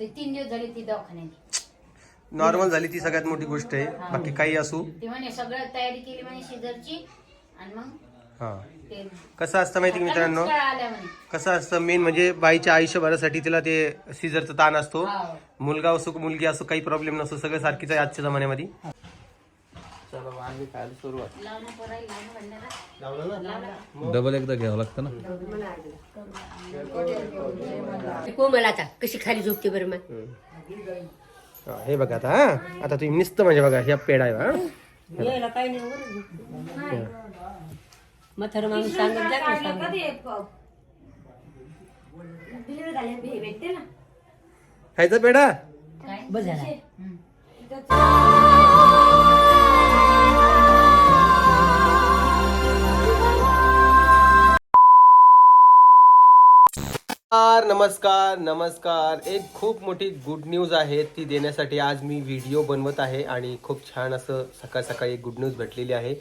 ते तीन दिवस झाले ती दवाखान्यात. नॉर्मल झाली ती सगळ्यात मोठी गोष्ट आहे. बाकी काही असू. ती म्हणे सगळं तयारी केली म्हणे शिजरची. आणि मग हा. ते कसं असतं माहिती का मित्रांनो? कळा आल्या म्हणे. कसं असतं मेन म्हणजे बाईच्या आयुष्यभरासाठी तिला ते सीझरचा ताण असतो. हाव. मुलगा असो मुलगी असो काही प्रॉब्लेम नसतो सगळं सारखीच आहे आजच्या जमान्यामध्ये. लावणं पोराई लावणं भांड्याला डबल एकदा घ्यावं लागतं ना? कोमल आता कशी खाली झोपते बरं मग? हा, हे बघा आता हा? आता तुम्ही नुसतं म्हणजे बघा ह्या पेढा आहे हा? यायला काही नाही बरं झोपते. म्हातारं माणूस सांगत जा का सांगत. खायचा पेढा? बस झाला. नमस्कार नमस्कार नमस्कार. एक खूप मोठी गुड न्यूज आहे ती देण्यासाठी आज मी व्हिडिओ बनवत आहे आणि खूप छान असं सकाळ सकाळी एक गुड न्यूज भेटलेली आहे.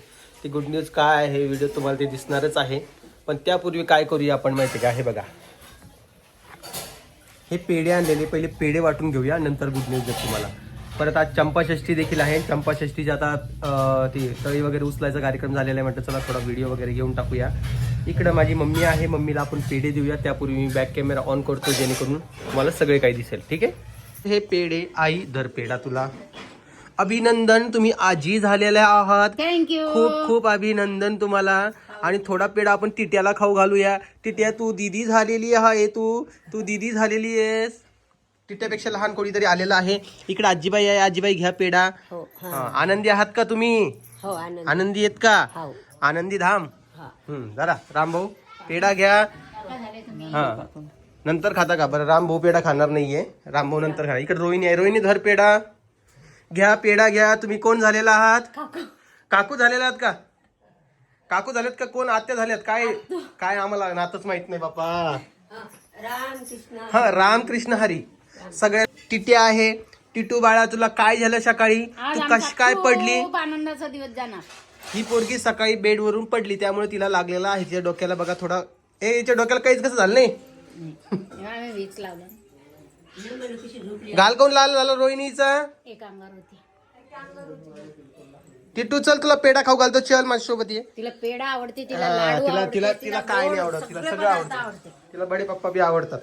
ती गुड न्यूज काय आहे व्हिडिओ तुम्हाला ते दिसणारच आहे. पण त्यापूर्वी काय करूया आपण माहिती का? हे बघा. हे पेढे आणलेले पहिले पेढे वाटून घेऊया नंतर गुड न्यूज देतो तुम्हाला. परत आज चंपाषष्ठी देखील आहे. चंपाषष्ठीच्या आता ती तळी वगैरे उचलायचा कार्यक्रम झालेला आहे म्हटलं चला थोडा व्हिडिओ वगैरे घेऊन टाकूया. इकडं माझी मम्मी आहे मम्मीला आपण पेढे देऊया. त्यापूर्वी मी बॅक कॅमेरा ऑन करतो जेणेकरून तुम्हाला सगळे काही दिसेल. ठीक आहे? हे पेढे आई धर पेढा तुला. अभिनंदन तुम्ही आजी झालेल्या आहात. थँक्यू खूप खूप अभिनंदन तुम्हाला. आणि थोडा पेढा आपण टिट्याला खाऊ घालूया. टिट्या तू दिदी झालेली आहे तू. तू दिदी झालेली आहेस. टिट्यापेक्षा लहान कोणीतरी आलेला आहे. इकडे आजीबाई आहे आजीबाई घ्या पेढा. हो आनंदी आहात का तुम्ही? हो आनंद आहेत का? हो. आनंदी धाम. जरा राम भाऊ पेढा घ्या. हा. नंतर खाता का? बरं राम भाऊ पेढा खाणार नाहीये. राम भाऊ नंतर खाणार. इकडे रोहिणी आहे. रोहिणी धर पेढा. घ्या पेढा घ्या. तुम्ही कोण झालेला आहात? काकू. झालेला आहात का? काकू झालेत का? कोण? आत्या झाल्यात. काय काय आम्हाला नातच माहीत नाही बापा. राम कृष्ण हा रामकृष्ण हरी. सगळ्या टिट्या आहे. टिटू बाळा तुला काय झालं सकाळी? तू कशी काय पडली? आनंदाचा दिवस जाणार. ही पोरगी सकाळी बेडवरून पडली त्यामुळे तिला लागलेला आहे. तिच्या डोक्याला बघा थोडा ए तिच्या डोक्याला काहीच कसं झालं नाही? आम्ही वीज लावलं कशी झोपली गाल कोण लाल झालं रोहिणीचा? एक अंगार होती. टिटू चल तुला पेढा खाऊ घालतो चल माझ्यासोबत ये. तिला पेढा आवडते तिला हा, लाडू तिला आवडते, तिला तिला काय नाही आवडत तिला सगळं आवडतं. तिला बडे पप्पा बी आवडतात.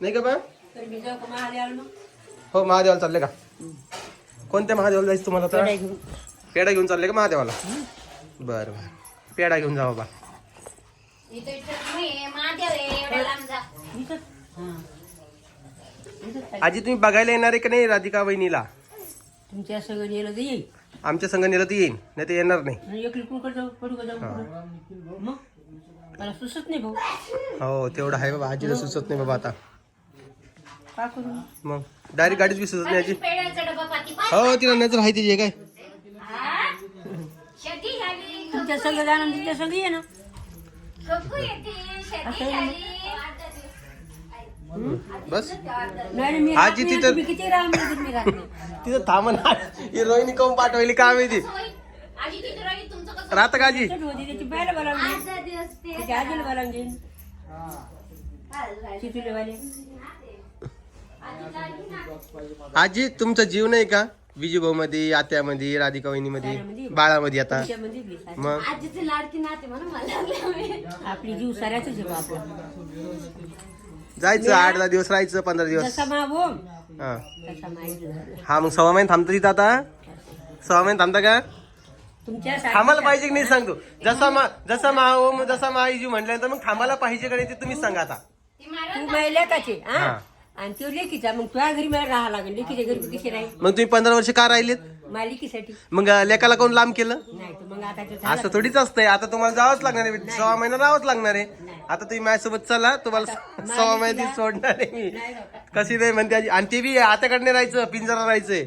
नाही का बा? हो महादेवाला चालले का? कोणत्या महादेवाला जायचं तुम्हाला तर? पेढा घेऊन. पेढा घेऊन चालले का महादेवाला? बरं बरं. पेढा घेऊन जा बाबा? आजी तुम्ही बघायला येणार आहे का नाही राधिका वहिनीला? तुमच्या सगळं गेलं तर येईल. आमच्या संघ नेलं तर येईन नाही तर येणार नाही. आणि एकली कुणकडे जाऊ पडू का जाऊ कुठं? मग? मला सुचत नाही भाऊ. हो तेवढं आहे बाबा आजीला सुचत नाही बाबा आता. का करू? मग डायरेक्ट गाडीच बी सुचत नाही आजी. पेढ्याचा डबा पाठी हो तिला नजर आहे तिची काय? झाली तुमच्या सगळं जाणं तुमच्या सगळं ये ना. बस. नाही आजी नाही, तिथं- तुम्ही किती मी राहत नाही. तिथं थांबा ना. ही रोहिणी काऊन पाठवली राहिली तुमचं कसं? राहतं का आजी? चट होती त्याची बायला बोलावली. त्याच्या आजीला बोलावली. चितुलेवाले आजी तुमचा जीव नाही का? विजूभाऊ मध्ये आत्यामध्ये राधिका वहिनीमध्ये बाळामध्ये आता. मग? आजीचे लाडकी नाते म्हणून मला आपली जीव साऱ्याच आहे बा आपला जायचं आठ दहा दिवस राहायचं पंधरा दिवस. जसा मा बोम हा. हा मग सव्वा महिने थांबतो तिथं आता? सव्वा महिने थांबता का? तुमच्या थांबायला पाहिजे की नाही सांगतो. जसा मा जसा मा ओम जसा मा आईजी म्हटल्यानंतर मग थांबायला पाहिजे का नाही ते तुम्हीच सांगा आता. तू हा. आणि तो लेकीचा मग तुझ्या घरी मला राहा लागेल. लेकीच्या घरी कशी राहील? मग तुम्ही पंधरा वर्ष का राहिलेत? माझ्या लेकीसाठी. मग लेकाला कोण लांब केलं? नाही तर मग आता ते असं थोडीच असतंय. आता तुम्हाला जावंच लागणार आहे. सव्वा महिना राहावंच लागणार आहे. आता तुम्ही माझ्यासोबत चला. तुम्हाला सव्वा महिने सोडणार आहे. कशी नाही म्हणते आजी. आणि ते बी आताकडे राहायचं पिंजरा राहायचंय.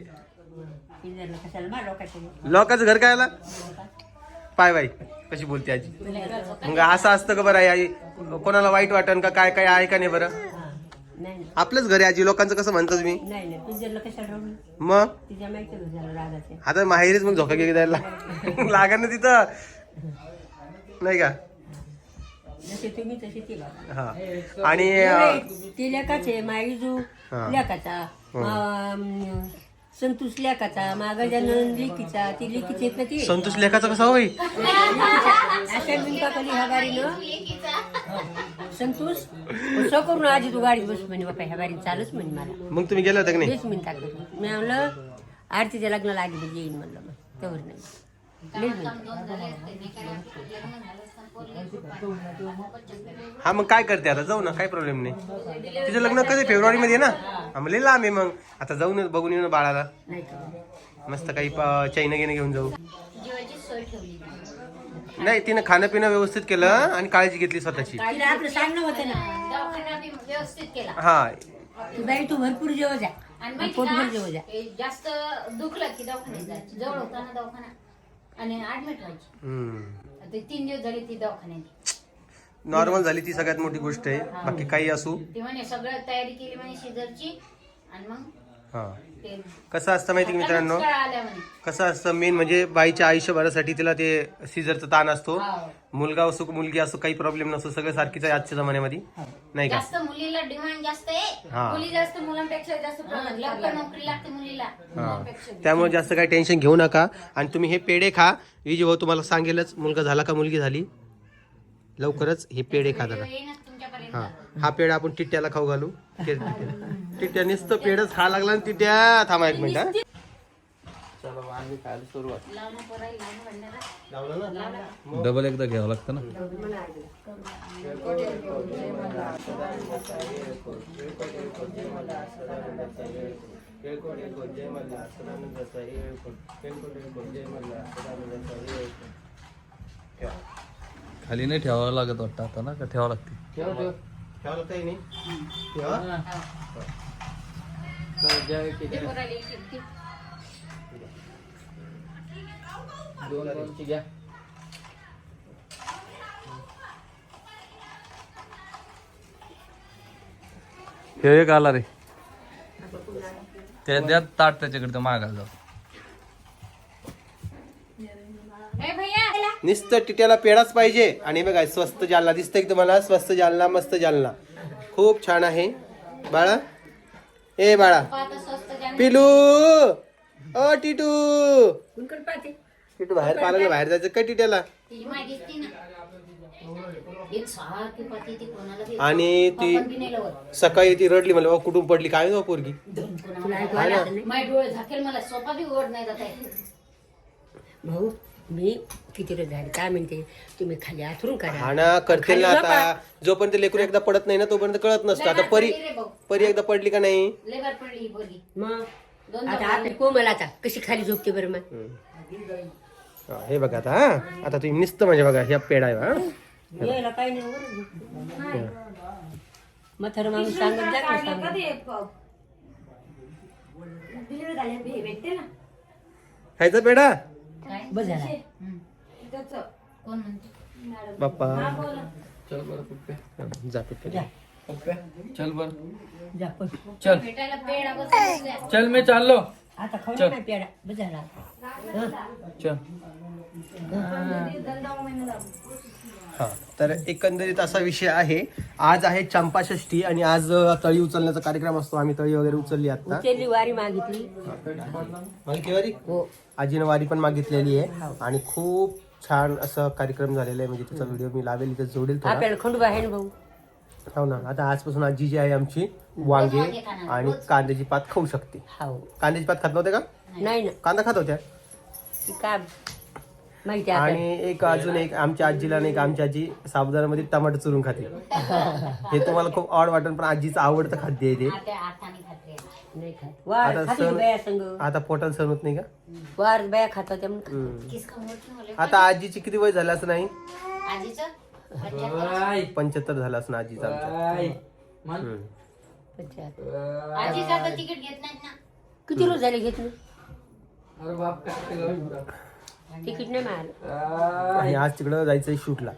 पिंजरला कशाला? मा लोकांच्या लोकांचं घर काय आला पाय बाई कशी बोलते आजी? मग असं असतं का बरं आई आई? कोणाला वाईट वाटन का? काय काय आहे का नाही बरं? नाही आपलंच घर आजी लोकांचं कसं म्हणता तुम्ही? नाही नाही. पिंजरला कशाला राहून मग? तिच्या माहिती घर झालं रागाचे आता माहेरीच मग झोका घे द्यायला लागेल ना तिथं. नाही का? जसे तुम्ही हा. आणि अं, ते लेखाचे माईजू हा. लेखाचा अं, संतोष लेखाचा मागाजानन लिकीचा ती लिकीचे आहेत ना ते संतोष लेखाचा कसा होई अशा मिनिटाखाली ह्या गाडीनं संतोष सो करून आजी तू गाडीत बस म्हणे बापा ह्या गाडीत चालच म्हणे मला. मग तुम्ही गेला होता की नाही? तेच करून मी म्हणलं आरतीच्या लग्नाला आली म्हणजे येईन म्हणलं मग. तेवढं नाही. मिनिटं. हा मग काय करते आता? जाऊ ना काही प्रॉब्लेम नाही. तिचं लग्न कधी? फेब्रुवारी मध्ये आहे ना? हा मग लई लांब आहे मग. आता जाऊ ना बघून येऊ ना बाळाला. मस्त काही चायना घेणं घेऊन जाऊ. जीवाची सोय ठेवली नाही तिनं खाणं पिणं व्यवस्थित केलं आणि काळजी घेतली स्वतःची. हा. बाई तू भरपूर जेव्हा जा. पोटभर जास्त दुखलं की दवाखान्यात जायचं. जवळ होता ना दवाखाना. आणि ऍडमिट व्हायची. तीन दिवस झाले ती दवाखान्यात. नॉर्मल झाली ती सगळ्यात मोठी गोष्ट आहे. बाकी काही असू. ती म्हणे सगळं तयारी केली म्हणे शिजरची. आणि मग हा. ते कसं असतं माहिती की मित्रांनो? आल्या म्हणे कसं असतं मेन म्हणजे बाईच्या आयुष्यभरासाठी तिला ते सीझरचा ताण असतो. हाव. मुलगा असो मुलगी असो काही प्रॉब्लेम नसतो सगळं सारखीच आहे आजच्या जमान्यामध्ये. नाही का? जास्त मुलीला डिमांड जास्त आहे. हा. मुली जास्त मुलांपेक्षा जास्त प्रमाण लवकर नोकरी लागते मुलीला. हा. मुलांपेक्षा बी. त्यामुळे जास्त काही टेन्शन घेऊ नका. आणि तुम्ही हे पेढे खा. विजय भाऊ तुम्हाला सांगेलच मुलगा झाला का मुलगी झाली? लवकरच हे पेढे खा येईनच तुमच्यापर्यंत हा. हा पेढा आपण टिट्ट्याला खाऊ घालू. टिट्ट्या नुसतं पेढच खा लागला आणि टिट्ट्या थांबा एक मिनिट हा. चला मग आम्ही खायला सुरुवात. लावणं पोराई लावणं भांडारा लावलं ना? डबल एकदा घ्यावं लागतं ना? खाली नाही ठेवावं लागत वाटतं आता ना का ठेवावं लागते? ठेवा ठेवा. ठेवा लागतं नाही? ठेवा. दोन दोनची घ्या. हे एक आला रे. त्या द्या ताट त्याच्याकडे मागायला जाऊ ए भैया नुसतं टिट्याला पेढाच पाहिजे. आणि बघा स्वस्त जालना. दिसतंय की तुम्हाला? स्वस्त जालना मस्त जालना. खूप छान आहे. बाळा. ए बाळा. पिलू! ओ टिटू! टिटू बाहेर पाहिलं बाहेर जायचं काय टिट्याला? ना. आणि ती. सकाळी ती रडली "बाबा, कुठून पडली? काय बा पोरगी? मला. भाऊ मी किती रोज झाले? काय म्हणते? तुम्ही खाली आथरून करा. हा ना करतील ना आता. जोपर्यंत लेकरू एकदा पडत नाही ना तोपर्यंत कळत नसतं. आता परी परी एकदा पडली का नाही? लेबर पडली ही बोली मग? दोन आता आपली कोमल आता कशी खाली झोपते बरं मग? हा, हे बघा आता हा. आता तुम्ही नुसतं म्हणजे बघा ह्या पेढा आहे हा. यायला काही नाही बरं. मथर माणूस सांगत जा ना सांगत. खायचा पेढा? काय? बस झाला. कोण म्हणते? बाप्पा. चल बरं कुठे जा. जा. चल बर. जा पण चल. भेटायला चल मी चाललो. आता खाऊ नाही पेडा बस झाला चल. हा तर एकंदरीत असा विषय आहे. आज आहे चंपाषष्ठी आणि आज तळी उचलण्याचा कार्यक्रम असतो. आम्ही तळी वगैरे उचलली आता. उचलली वारी मागितली. वारी? हो. आजीनं वारी पण मागितलेली आहे. आणि खूप छान असं कार्यक्रम झालेला आहे. म्हणजे त्याचा व्हिडिओ मी लावेल इथे जोडेल भाऊ. हो ना. आता आजपासून आजी जी आहे आमची वांगे आणि कांद्याची पात खाऊ शकते. हो. कांद्याची पात खात नव्हते का? नाही ना. कांदा खात होत्या? माहिती आहे आपल्याला. आणि एक अजून एक आमच्या आजीला नाही का आमची आजी साबुदाण्यामध्ये टमाटर चुरून खाते. हे तुम्हाला खूप आवड वाटेल पण आजीचं आवडतं खाद्य आहे ते. नाही खात. वार आता खात होती सण- बाया संग? आता पोटाला सण होत नाही का? वार बाया खात होत्या म्हणून हम्म. किसका मोठी मुले आता आजीची किती वय झालं असं नाही? आजीचं? पंच्याहत्तर. झालं असं आजीचं आमच्या हम्म. घेत ना. किती रोज झाले घेत तिकीट नाही. मिळालं. आणि आज तिकडं जायचंय शूटला.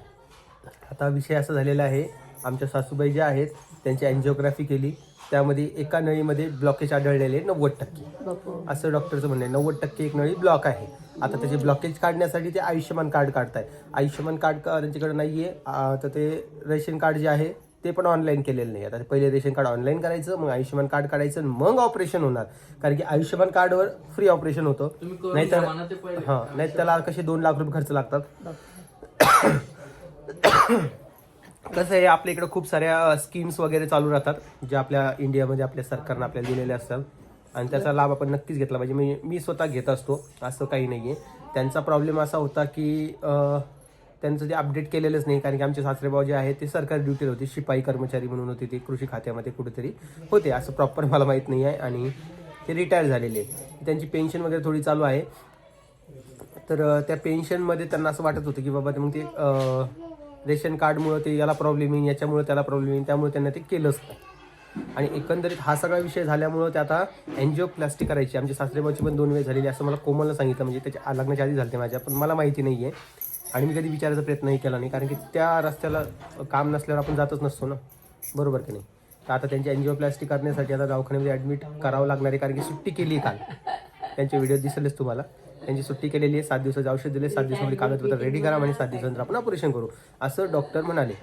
आता विषय असा झालेला आहे आमच्या सासूबाई ज्या आहेत त्यांची अँजिओग्राफी केली. त्यामध्ये एका नळीमध्ये ब्लॉकेज आढळलेले नव्वद टक्के. बापू. असं डॉक्टरचं म्हणणं आहे. नव्वद टक्के एक नळी ब्लॉक आहे. आता त्याचे ब्लॉकेज काढण्यासाठी ते आयुष्यमान कार्ड काढताय आयुष्यमान कार्ड का- त्यांच्याकडे नाहीये. आ, तर ते रेशन कार्ड जे आहे ते पण ऑनलाईन केलेलं नाही. आता पहिले रेशन कार्ड ऑनलाईन करायचं मग आयुष्यमान कार्ड काढायचं मग ऑपरेशन होणार. कारण की आयुष्यमान कार्डवर फ्री ऑपरेशन होतं. नाहीतर हां नाही त्याला कसे दोन लाख रुपये खर्च लागतात. कसं आहे आपल्या इकडे खूप साऱ्या स्कीम्स वगैरे चालू राहतात जे आपल्या इंडियामध्ये आपल्या सरकारनं आपल्याला दिलेले असतात. आणि त्याचा लाभ आपण नक्कीच घेतला पाहिजे. मी मी स्वतः घेत असतो असं काही नाही आहे त्यांचा प्रॉब्लेम असा होता की त्यांचं ते अपडेट केलेलंच नाही कारण की आमचे सासरेबाव जे आहे ते सरकारी ड्युटीला होते शिपाई कर्मचारी म्हणून होते ते कृषी खात्यामध्ये कुठेतरी होते असं प्रॉपर मला माहीत नाही आहे. आणि ते रिटायर झालेले आहे. त्यांची पेन्शन वगैरे थोडी चालू आहे. तर त्या पेन्शनमध्ये त्यांना असं वाटत होतं की बाबा ते मग ते रेशन कार्डमुळं ते याला प्रॉब्लेम येईल याच्यामुळे त्याला प्रॉब्लेम येईल त्यामुळे त्यांना ते केलंच नाही. आणि एकंदरीत हा सगळा विषय झाल्यामुळं ते आता एनजिओप्लास्टी करायची. आमच्या सासरेबाची पण दोन वेळ झालेली असं मला कोमलला सांगितलं. म्हणजे त्याच्या लग्नाच्या आधी झालं माझ्या पण मला माहिती नाही आहे आणि मी कधी विचारायचा प्रयत्नही केला नाही कारण की त्या रस्त्याला काम नसल्यावर आपण जातच नसतो ना. बरोबर की नाही? तर आता त्यांची एन्जिओप्लास्टिक करण्यासाठी आता दवाखान्यामध्ये ॲडमिट करावं लागणार आहे कारण की सुट्टी केली काल. त्यांचे व्हिडिओ दिसलेच तुम्हाला. त्यांची सुट्टी केलेली आहे सात दिवसाचे औषध दिले सात दिवसामध्ये कागदपत्र रेडी करा आणि सात दिवसानंतर आपण ऑपरेशन करू. असं डॉक्टर म्हणाले.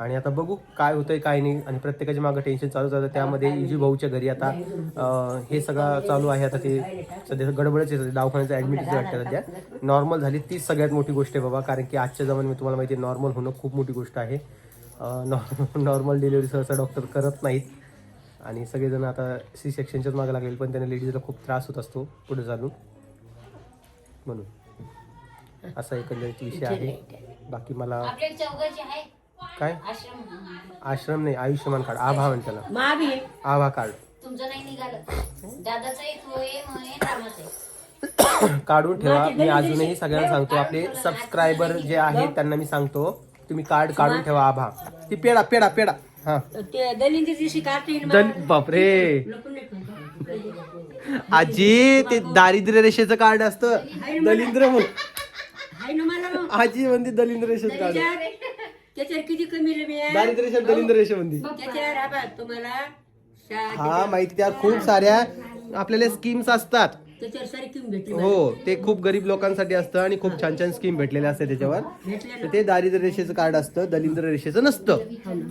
आणि आता बघू काय होतंय काय नाही. आणि प्रत्येकाच्या मागं टेन्शन चालू झालं त्यामध्ये इजी भाऊच्या घरी आता हे सगळं चालू आहे. आता ते सध्या गडबडच आहे. सध्या दवाखान्याचं ॲडमिट वाटतं सध्या नॉर्मल झाली तीच सगळ्यात मोठी गोष्ट आहे बाबा. कारण की आजच्या जमान्यात मी तुम्हाला माहिती आहे नॉर्मल होणं खूप मोठी गोष्ट आहे. नॉर्मल डिलिव्हरी सहसा डॉक्टर करत नाहीत. आणि सगळेजण आता सी सेक्शनच्याच मागे लागेल पण त्यांना लेडीजला खूप त्रास होत असतो पुढे चालून. म्हणून. असा एकंदरीत विषय आहे बाकी मला काय? आश्रम. आश्रम नाही आयुष्यमान कार्ड. आभा म्हणते त्याला. महाबी आहे. आभा कार्ड. तुमचं नाही निघालं. दादाचं आहे तो आहे मग आहे रामाचं आहे. काढून ठेवा. मी अजूनही सगळ्यांना सांगतो आपले सबस्क्रायबर जे आहेत त्यांना मी सांगतो. तुम्ही कार्ड काढून ठेवा आभा. ती पेडा पेडा पेडा. हा. ते दलिंदी दिवशी काढते ना दल बापरे. लपून नाही ठेवतो. आजी ते दारिद्र्य रेषेचं कार्ड असतं. दलिंद्र म्हणून. ना मला. आजी म्हणते दलिंद्र रेषेचं कार्ड. त्याच्यावर किती कमी दारिद्र्य रेषा दलिंद्र रेषे म्हणते त्याच्यावर हा तुम्हाला हा माहिती त्या खूप साऱ्या आपल्याला स्कीम्स असतात. त्याच्यावर सारी किंमत भेटली हो ते खूप गरीब लोकांसाठी असतं आणि खूप छान छान स्कीम भेटलेल्या असतात त्याच्यावर. तर ते दारिद्र्य रेषेचं कार्ड असतं दलिंद्र रेषेचं नसतं.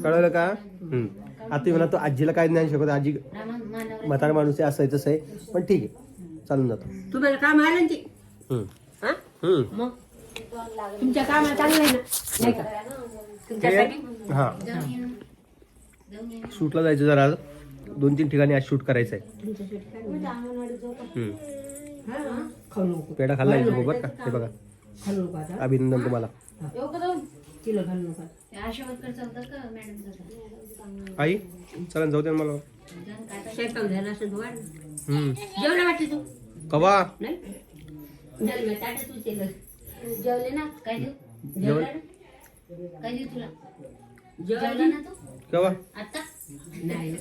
कळलं का? हम्म. आता म्हणा तो आजीला काय ज्ञान शिकवत? आजी म्हातारा माणूस आहे असं आहे तसं आहे. पण ठीक आहे. चालून जातो. तुम्हाला काम आलं ना ते? हम्म. हा? हम्म. मग? तुमच्या कामाला चांगलं आहे ना? नाही का? हा. शूटला जायचं जरा आज. दोन तीन ठिकाणी आज शूट करायचं आहे. हम्म. हा, खाऊ नको पेढा खाल्ला आहे बरोबर का हे बघा खाऊ नको आता अभिनंदन तुम्हाला तिला घालू नका आई चला जाऊ दे ना मला स्वयंपाक झाला असं धुवा हम्म. जेवढं वाटते तू कवा नाही झालं. जेवले ना काय देऊ जेवण काय देऊ तुला? जेवलं जेवला ना तू? कवा आता? नाही.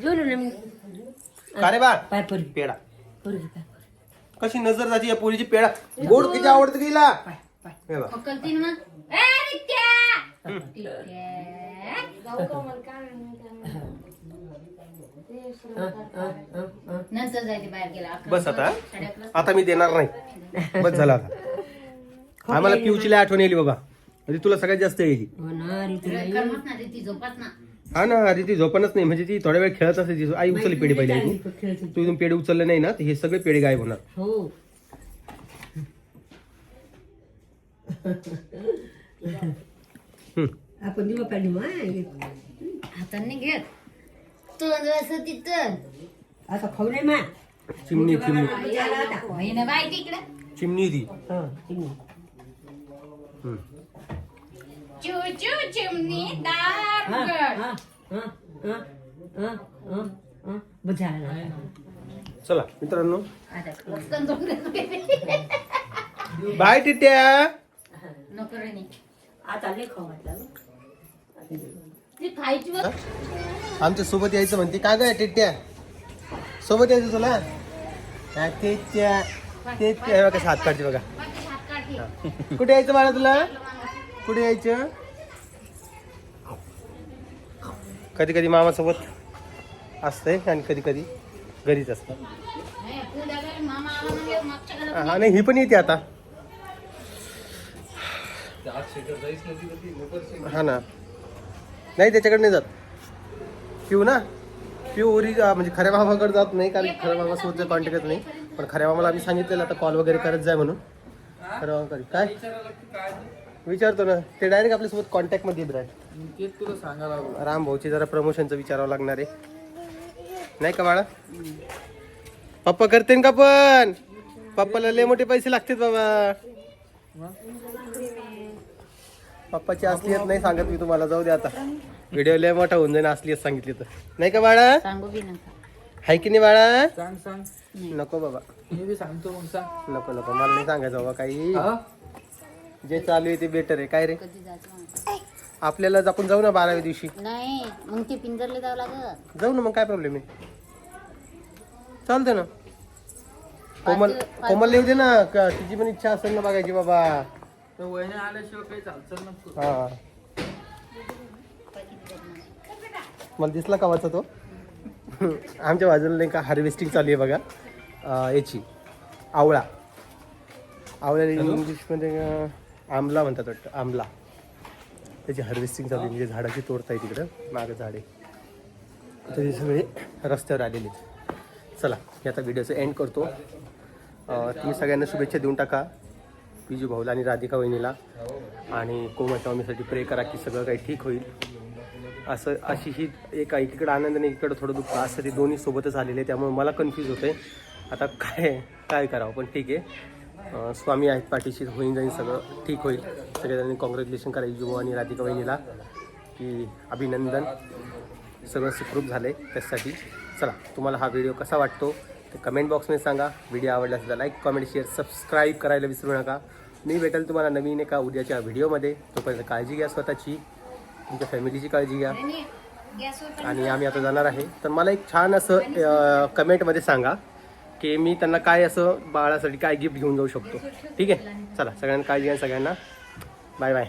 जेवलो ना मी. का रे बा? पाय परी पेढा. परी पाय कशी नजर जाते या पोरीची? पेढा. गोड किती आवडतं गेला पाय पाय. हे बघ. फकलती ना मग. ए नित्या. नंतर जायचे बाहेर गेला अकरा बस आता. साडे अकरा आता मी देणार नाही. बस झालं आता. आम्हाला पिऊची लय आठवण येईल बाबा म्हणजे तुला सगळ्यात जास्त येईल हो ना रे तुला करमत ना रे ती झोपात ना हा ना आधी ती झोपणच नाही म्हणजे ती थोड्या वेळ खेळत असते ती आई उचलली पेढे पहिले आई तू खेळत इथून पेढे उचलले नाही ना तर हे सगळे पेढे गायब होणार हो हम्म. आपण दिवा हाताने घेत तू असं तिथं आता खाऊ नाही मा चिमणी चिमणी बाय तिकडे चिमणी ती हा. चला मित्रांनो. बाय टिट्या. आमच्यासोबत यायचं म्हणते. काय ग टिट्या? सोबत यायचं तुला? टिट्या तेच बघा हात काढते बघा. कुठे यायचं मला तुला? कुठे यायचं? कधी कधी मामासोबत असतंय आणि कधी कधी घरीच असतं. हा नाही ही पण येते आता. हा ना. नाही त्याच्याकडे नाही जात. पिऊ ना. पिऊ ओरी म्हणजे खऱ्या मामाकडे जात नाही कारण खऱ्या मामासोबत कॉन्टॅक्ट नाही. पण खऱ्या मामाला आम्ही सांगितलेलं आता कॉल वगैरे करत जाय म्हणून. काय? विचारतो ना. ते डायरेक्ट आपल्यासोबत कॉन्टॅक्टमध्ये येत राहत तेच तुला सांगायला राम भाऊची जरा प्रमोशनचं विचारावं लागणार आहे. नाही का बाळा? पप्पा करते का पण? पप्पाला लय मोठे पैसे लागतात बाबा. पप्पाची असलीयत नाही सांगत मी तुम्हाला. जाऊ दे आता. व्हिडिओ लय मोठा होऊन जाईन असलीयत सांगितली तर. नाही का बाळा? सांगू बी नका. हाय की नाही बाळा? सांग सांग. नको बाबा. मी बी सांगतो मग सांग. नको नको. मला नाही सांगायचं बाबा काही. हा? जे चालू आहे ते बेटर आहे. काय रे? कधी जायचं म्हणा. आपल्याला आपण जाऊ ना बाराव्या दिवशी. नाही मग ते पिंजरले जावं लागत जाऊ ना मग काय प्रॉब्लेम आहे? चालतं ना. कोमल कोमल येऊ दे ना. का तिची पण इच्छा असेल ना बघायची बाबा. तर वहिनी आल्याशिवाय काही चालचं नको हा. मला दिसला का वाचा तो. आमच्या बाजूला नाही का हार्वेस्टिंग चालू आहे बघा. याची. आवळा. आवळ्याला इंग्लिशमध्ये अं, आमला म्हणतात वाटतं. आमला त्याची हार्वेस्टिंग चालू आहे. म्हणजे झाडाची तोडताय तिकडं. मागं झाडे. तरी सगळे रस्त्यावर आलेले. चला मी आता व्हिडिओचं एंड करतो. तुम्ही सगळ्यांना शुभेच्छा देऊन टाका. पिजू भाऊला आणि राधिका वहिनीला. आणि कोमटवामीसाठी प्रे करा की सगळं काही ठीक होईल. असं अशी ही एक एकीकडे आनंद आणि एकीकडे थोडं दुःख. असं ते दोन्ही सोबतच आलेले आहे त्यामुळे मला कन्फ्यूज होते आता काय काय करावं? पण ठीक आहे. स्वामी आहेत पाठीशी होईन जाईन सगळं. ठीक होईल. सगळ्यांनी कॉंग्रॅच्युलेशन करायची जुमो आणि राधिका वहिनीला की अभिनंदन. सगळं सुखरूप झालं आहे त्यासाठी चला तुम्हाला हा व्हिडिओ कसा वाटतो ते कमेंट बॉक्समध्ये सांगा. व्हिडिओ आवडला सुद्धा लाईक कमेंट शेअर सबस्क्राईब करायला विसरू नका. मी भेटेल तुम्हाला नवीन एका उद्याच्या व्हिडिओमध्ये तोपर्यंत काळजी घ्या स्वतःची. तुमच्या फॅमिलीची काळजी घ्या. आणि आम्ही आता जाणार आहे. तर मला एक छान असं कमेंटमध्ये सांगा की मी त्यांना काय असं बाळासाठी काय गिफ्ट घेऊन जाऊ शकतो. ठीक आहे? चला सगळ्यांना काळजी घ्या सगळ्यांना. Bye bye.